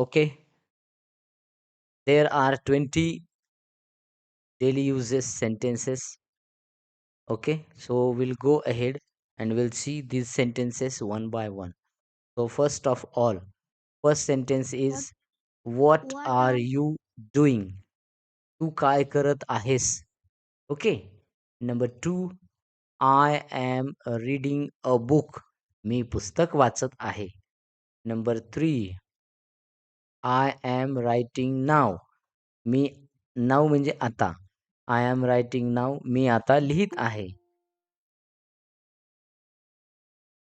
okay there are 20 daily uses sentences okay so we'll go ahead and we'll see these sentences one by one so first of all first sentence is what What are are- you doing तू काय करत आहेस okay number two I am reading a book मी पुस्तक वाचत आहे number three I am writing नाव मी नाव म्हणजे आता. I am writing नाव मी आता लिहित आहे.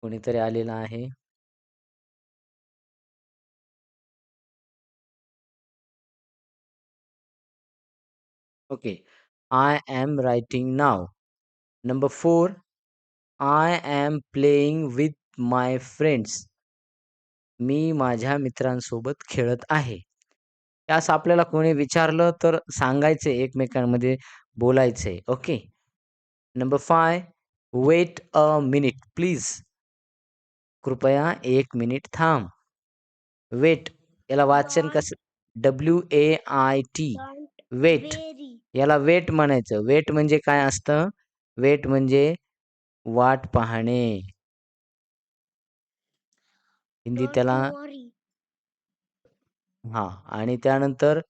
कोणीतरी आलेला आहे? Okay. I am writing now number four I am playing with my friends मी माझ्या मित्रांसोबत खेळत आहे. त्यास आपल्याला कोणी विचारलं तर सांगायचे एकमेकांमध्ये बोलायचे. Okay? Number five wait a minute please. कृपया एक मिनिट थांब. वेट याला वाचन कसं? W A I T wait. याला वेट म्हणायचं. वेट म्हणजे काय असतं? वेट म्हणजे वाट पाहणे. हिंदी त्याला हा आणि त्यानंतर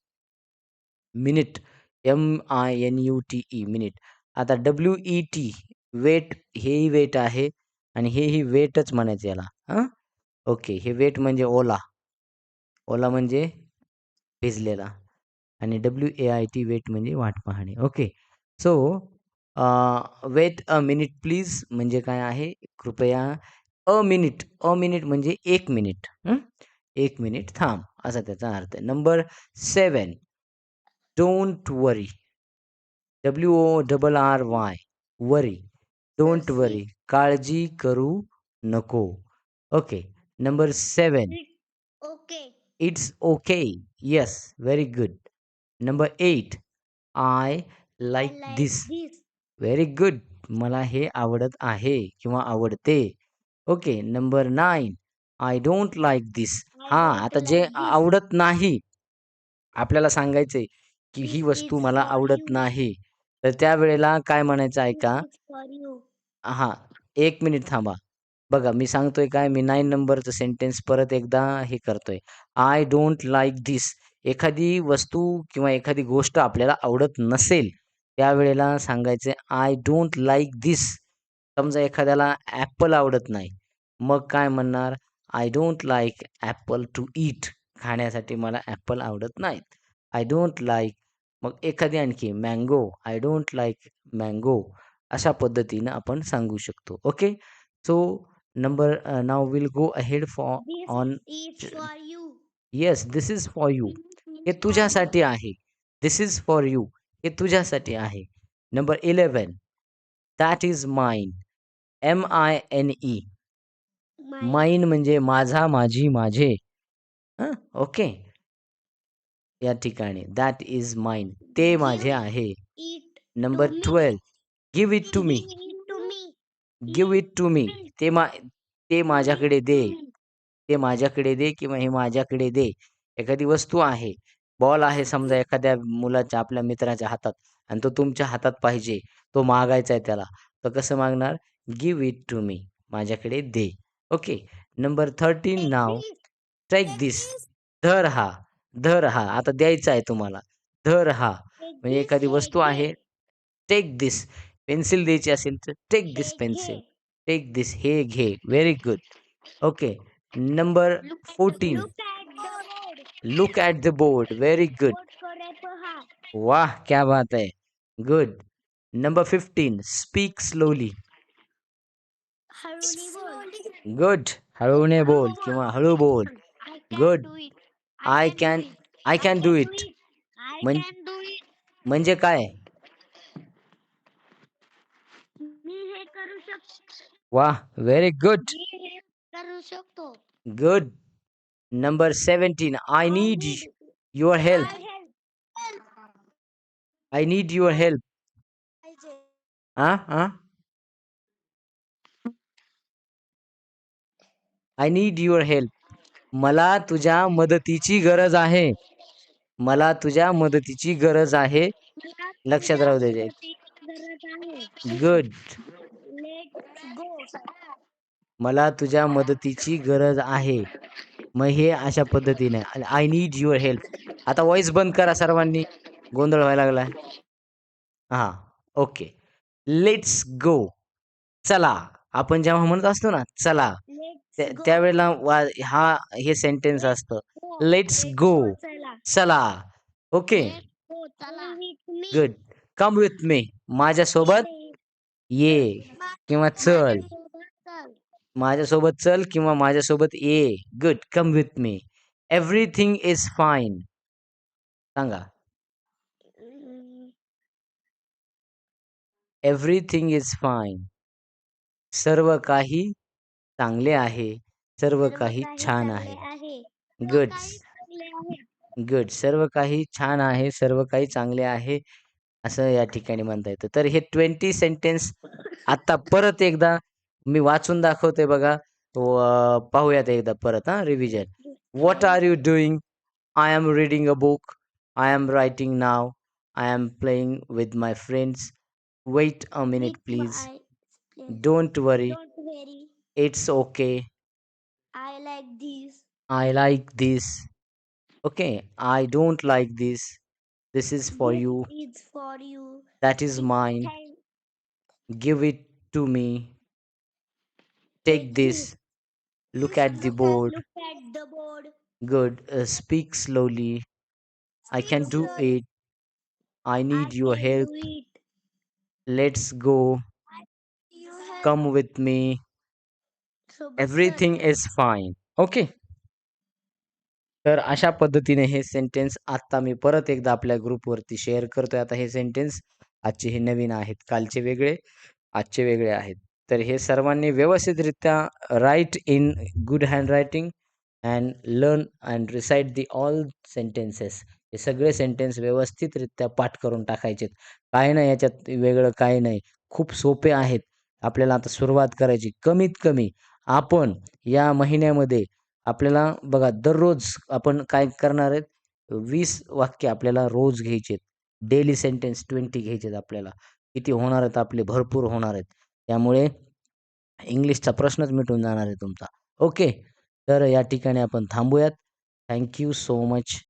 minute M I N U T E minute. आता डब्ल्यू ई टी वेट हेही वेट आहे आणि हेही वेटच म्हणायचं याला हां? ओके हे वेट म्हणजे ओला. ओला म्हणजे भिजलेला आणि W A I T wait म्हणजे वाट पाहणे okay. So wait a minute please म्हणजे काय आहे? कृपया अ मिनिट अ मिनिट म्हणजे एक मिनिट? एक मिनिट थांब असा त्याचा अर्थ आहे. Number seven don't worry. W O double R Y worry. Don't. Worry काळजी करू नको. Okay number seven okay. It's okay yes very good number eight I like this very good मला हे आवडत आहे किंवा आवडते. Okay number nine I don't like this हा आता जे. आवडत नाही आपल्याला सांगायचंय की ही वस्तू मला आवडत. नाही. तर त्यावेळेला काय म्हणायचं for you. हा एक मिनिट थांबा. बघा मी सांगतोय काय? मी नाईन नंबरचं सेंटेन्स परत एकदा हे करतोय. आय डोंट लाईक दिस एखादी वस्तू किंवा एखादी गोष्ट आपल्याला आवडत नसेल त्यावेळेला सांगायचे आय डोंट लाईक दिस समजा एखाद्याला ॲपल आवडत नाही. मग काय म्हणणार? I don't like apple to eat खाण्यासाठी मला ॲपल आवडत नाहीत. आय डोंट लाईक मग एखादी आणखी mango I don't like mango अशा पद्धतीनं आपण सांगू शकतो. Okay so number now will go ahead for on yes this is for you हे तुझ्यासाठी आहे. दिस इज फॉर यू हे तुझ्यासाठी आहे. Number eleven that is mine M I N E mine म्हणजे माझा माझी माझे. हं? ओके. या ठिकाणी. दॅट इज माइन ते माझे आहे. Number. Twelve give it to me Give it to me. Give it to me ते मा ते माझ्याकडे दे. ते माझ्याकडे दे किंवा हे माझ्याकडे दे. एखादी वस्तू आहे. बॉल आहे समजा एखाद्या मुलाच्या आपल्या मित्राच्या हातात आणि तो तुमच्या हातात पाहिजे. तो मागायचा आहे त्याला. तर कसं मागणार? गिव इट टू मी माझ्याकडे दे. Okay number thirteen now. Take this. धर हा धर हा. आता द्यायचा आहे तुम्हाला. धर हा. म्हणजे एखादी वस्तू. आहे. टेक दिस पेन्सिल द्यायची असेल तर take this pencil. Take this हे घे. Very good okay number fourteen. Look at the board very good. वाह क्या बात है. Good number fifteen speak slowly हळूनी बोल. गुड हळूने बोल किंवा हळू बोल I can Good. do it. I can can do it. I can do can it I म्हण- can do it. म्हणजे काय मी हे करू शकतो. वाह व्हेरी गुड मी हे करू शकतो. Good number seventeen I need your help I help. I need your help पाहिजे. हा हा आय नीड युअर हेल्प मला तुझ्या मदतीची गरज आहे. मला तुझ्या मदतीची गरज आहे. लक्षात राहू दे गुड मला तुझ्या मदतीची गरज आहे. मग हे अशा पद्धतीने. आय नीड युअर हेल्प आता व्हॉइस बंद करा सर्वांनी. गोंधळ व्हायला लागलाय हा ओके लेट्स गो चला. आपण जेव्हा म्हणत असतो ना चला. त्यावेळेला वा हा हे सेंटेन्स असतं. लेट्स गो चला. चला. Okay good come with me माझ्यासोबत ये किंवा चल. माझ्यासोबत चल. किंवा माझ्यासोबत ये. Good come with me everything is fine सांगा. एव्हरीथिंग इज फाईन सर्व काही चांगले आहे सर्व काही छान आहे. गुड गुड सर्व काही छान आहे सर्व काही चांगले आहे असं या ठिकाणी म्हणता येतं. तर हे ट्वेंटी सेंटेन्स आता परत एकदा मी वाचून दाखवते बघा. व- पाहूयात एकदा परत हा revision what are you doing I am reading a book I am writing now I am playing with my friends wait a minute please don't worry It's okay. I like this. I like this. Okay, I don't like this. This is for This you. It's for you. That is mine. Give it to me. Take this. Look at the board. look at the board. Good. Uh, speak slowly. I can do slowly. it. I I need your help. Let's go. Come with me. Everything is fine. Okay. तर अशा पद्धतीने हे sentence आता मी परत एकदा आपल्या ग्रुपवरती share करतोय. आता हे सेंटेन्स आजचे हे नवीन आहेत. कालचे वेगळे आजचे वेगळे आहेत. तर हे सर्वांनी व्यवस्थितरित्या write in good handwriting and learn and recite the all sentences हे सगळे सेंटेन्स व्यवस्थितरित्या पाठ करून टाकायचेत. काय नाही याच्यात वेगळं काय नाही. खूप सोपे आहेत. आपल्याला आता सुरुवात करायची. कमीत कमी आपण या महिन्यामध्ये आपल्याला बघा दररोज आपण काय करणार आहेत? वीस वाक्य आपल्याला रोज घ्यायचे डेली सेंटेन्स ट्वेंटी घ्यायचे आपल्याला. किती होणार आहेत? आपले भरपूर होणार आहेत. त्यामुळे इंग्लिशचा प्रश्नच मिटून जाणार आहे तुमचा. ओके. तर या ठिकाणी आपण थांबूयात. Thank you so much